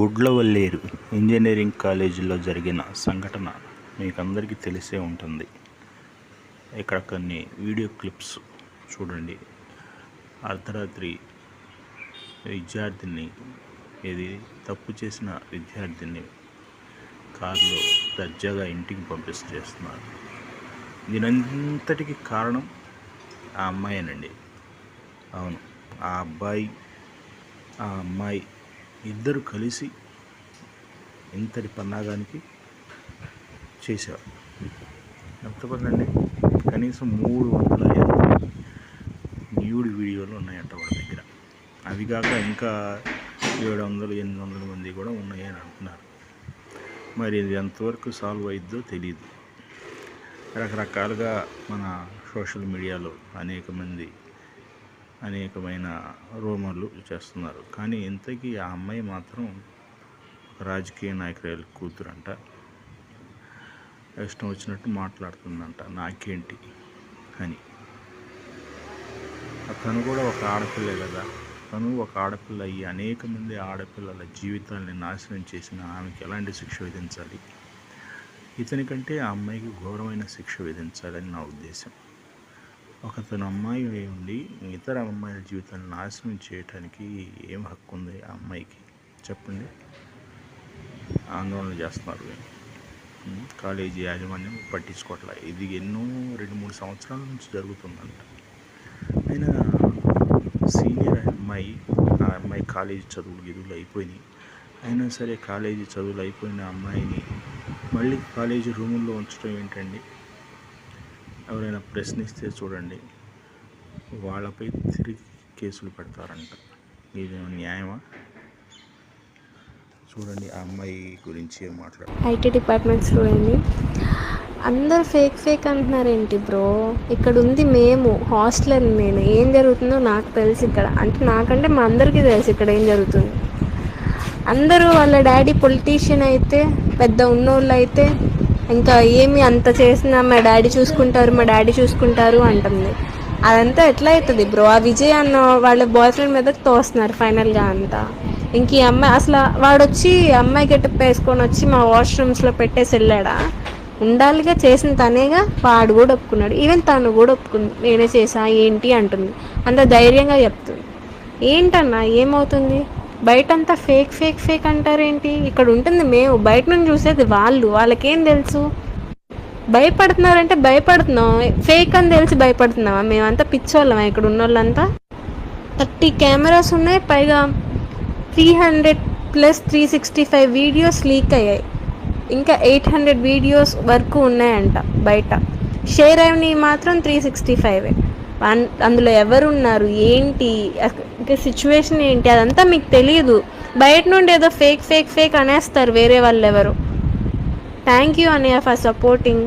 Gudlavalleru engineering కాలేజీలో జరిగిన సంఘటన మీకు అందరికీ తెలిసే ఉంటుంది. ఇక్కడ కొన్ని వీడియో క్లిప్స్ చూడండి. అర్ధరాత్రి విద్యార్థిని ఇది తప్పు చేసిన విద్యార్థిని కారులో దర్జాగా ఇంటికి పంపిస్తున్నారు దీనంతటికి కారణం ఆ అమ్మాయేనండి. అవును ఆ అబ్బాయి ఆ అమ్మాయి ఇద్దరు కలిసి ఇంతటి పన్నాగానికి చేశారు. ఎంత అండి కనీసం మూడు వందల న్యూడ్ వీడియోలు ఉన్నాయంట వాళ్ళ దగ్గర. అవి కాక ఇంకా ఏడు వందలు ఎనిమిది వందల మంది కూడా ఉన్నాయని అంటున్నారు. మరి ఇది ఎంతవరకు సాల్వ్ అయిద్దో తెలియదు రకరకాలుగా మన సోషల్ మీడియాలో అనేక మంది అనేకమైన రూమర్లు చేస్తున్నారు. కానీ ఇంతకీ ఆ అమ్మాయి మాత్రం ఒక రాజకీయ నాయకురాలు కూతురంట. ఇష్టం వచ్చినట్టు మాట్లాడుతుందంట. నాకేంటి అని. తను కూడా ఒక ఆడపిల్లే కదా. తను ఒక ఆడపిల్ల అయ్యి అనేక మంది ఆడపిల్లల జీవితాలని నాశనం చేసిన ఆమెకి ఎలాంటి శిక్ష విధించాలి? ఇతనికంటే ఆ అమ్మాయికి ఘోరమైన శిక్ష విధించాలని నా ఉద్దేశం. ఒక తన అమ్మాయి ఉండి ఇతర అమ్మాయిల జీవితాన్ని నాశనం చేయటానికి ఏం హక్కు ఉంది ఆ అమ్మాయికి? చెప్పండి. ఆందోళన చేస్తున్నారు. కాలేజీ యాజమాన్యం పట్టించుకోవట్లే. ఇది ఎన్నో రెండు మూడు సంవత్సరాల నుంచి జరుగుతుందంట. అయినా సీనియర్ అమ్మాయి ఆ అమ్మాయి కాలేజీ చదువులు గిదువులు అయిపోయినాయి. అయినా సరే కాలేజీ చదువులు అయిపోయిన అమ్మాయిని మళ్ళీ కాలేజీ రూముల్లో ఉంచడం ఏంటండి? ఎవరైనా ప్రశ్నిస్తే చూడండి వాళ్ళపై తిరిగి కేసులు పెడతారంట. ఇది న్యాయమా? చూడండి ఆ అమ్మాయి గురించి మాట్లాడు? ఐటీ డిపార్ట్మెంట్ చూడండి అందరు ఫేక్ ఫేక్ అంటున్నారేంటి బ్రో? ఇక్కడ ఉంది మేము హాస్టలర్ నేను. ఏం జరుగుతుందో నాకు తెలుసు ఇక్కడ. అంటే నాకంటే మా అందరికీ తెలుసు ఇక్కడ ఏం జరుగుతుంది. అందరూ వాళ్ళ డాడీ పొలిటీషియన్ అయితే పెద్ద ఉన్నోళ్ళు అయితే ఇంకా ఏమి అంత చేసినా మా డాడీ చూసుకుంటారు మా డాడీ చూసుకుంటారు అంటుంది. అదంతా ఎట్లా అవుతుంది బ్రో? ఆ విజయ్ అన్న వాళ్ళ బాయ్ ఫ్రెండ్ మీద తోస్తున్నారు ఫైనల్గా అంతా. ఇంక ఈ అమ్మాయి అసలు వాడు వచ్చి అమ్మాయి గెటప్ వేసుకొని వచ్చి మా వాష్రూమ్స్లో పెట్టేసి వెళ్ళాడా? ఉండాలిగా చేసిన తనేగా వాడు కూడా ఒప్పుకున్నాడు. ఈవెన్ తను కూడా ఒప్పుకుంది. నేనే చేసా ఏంటి అంటుంది. అంత ధైర్యంగా చెప్తుంది. ఏంటన్నా ఏమవుతుంది? బయటంతా ఫేక్ ఫేక్ ఫేక్ అంటారేంటి? ఇక్కడ ఉంటుంది మేము. బయట నుంచి చూసేది వాళ్ళు. వాళ్ళకేం తెలుసు? భయపడుతున్నారంటే భయపడుతున్నాం. ఫేక్ అని తెలిసి భయపడుతున్నావా మేమంతా పిచ్చోళ్ళమా. ఇక్కడ ఉన్న వాళ్ళంతా థర్టీ కెమెరాస్ ఉన్నాయి. పైగా three hundred plus three sixty five videos leak అయ్యాయి. ఇంకా ఎయిట్ హండ్రెడ్ వీడియోస్ వరకు ఉన్నాయంట బయట. షేర్ అయినవి మాత్రం త్రీ సిక్స్టీ ఫైవ్ అందులో ఎవరున్నారు? ఏంటి? ఇంకా సిచ్యువేషన్ ఏంటి? అదంతా మీకు తెలియదు బయట నుండి ఏదో ఫేక్ ఫేక్ ఫేక్ అనేస్తారు వేరే వాళ్ళు ఎవరు. థ్యాంక్ యూ అనే ఫర్ సపోర్టింగ్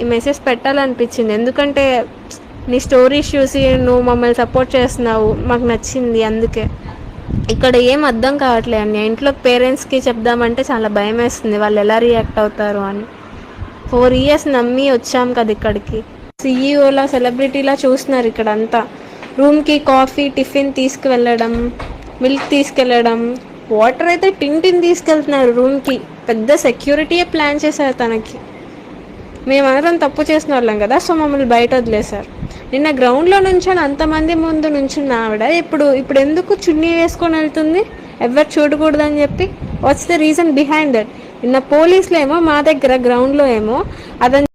ఈ మెసేజ్ పెట్టాలనిపించింది. ఎందుకంటే నీ స్టోరీస్ చూసి నువ్వు మమ్మల్ని సపోర్ట్ చేస్తున్నావు. మాకు నచ్చింది అందుకే. ఇక్కడ ఏం అర్థం కావట్లేదు అని ఇంట్లో పేరెంట్స్కి చెప్దామంటే చాలా భయం వేస్తుంది. వాళ్ళు ఎలా రియాక్ట్ అవుతారు అని. ఫోర్ ఇయర్స్ నమ్మి వచ్చాం కదా ఇక్కడికి. సీఈఓలా సెలబ్రిటీలా చూస్తున్నారు ఇక్కడ అంతా రూమ్కి కాఫీ టిఫిన్ తీసుకువెళ్ళడం మిల్క్ తీసుకెళ్ళడం. వాటర్ అయితే టిన్ టిన్ తీసుకెళ్తున్నారు రూమ్కి. పెద్ద సెక్యూరిటీయే ప్లాన్ చేశారు తనకి. మేమందరం తప్పు చేసిన వాళ్ళం కదా సో మమ్మల్ని బయట వదిలేశారు. నిన్న గ్రౌండ్లో నుంచొని అంతమంది ముందు నుంచున్న ఆవిడ ఇప్పుడు ఇప్పుడు ఎందుకు చున్నీ వేసుకొని వెళ్తుంది? ఎవరు చూడకూడదని చెప్పి what's the reason behind that నిన్న పోలీసులు ఏమో మా దగ్గర గ్రౌండ్లో ఏమో అదని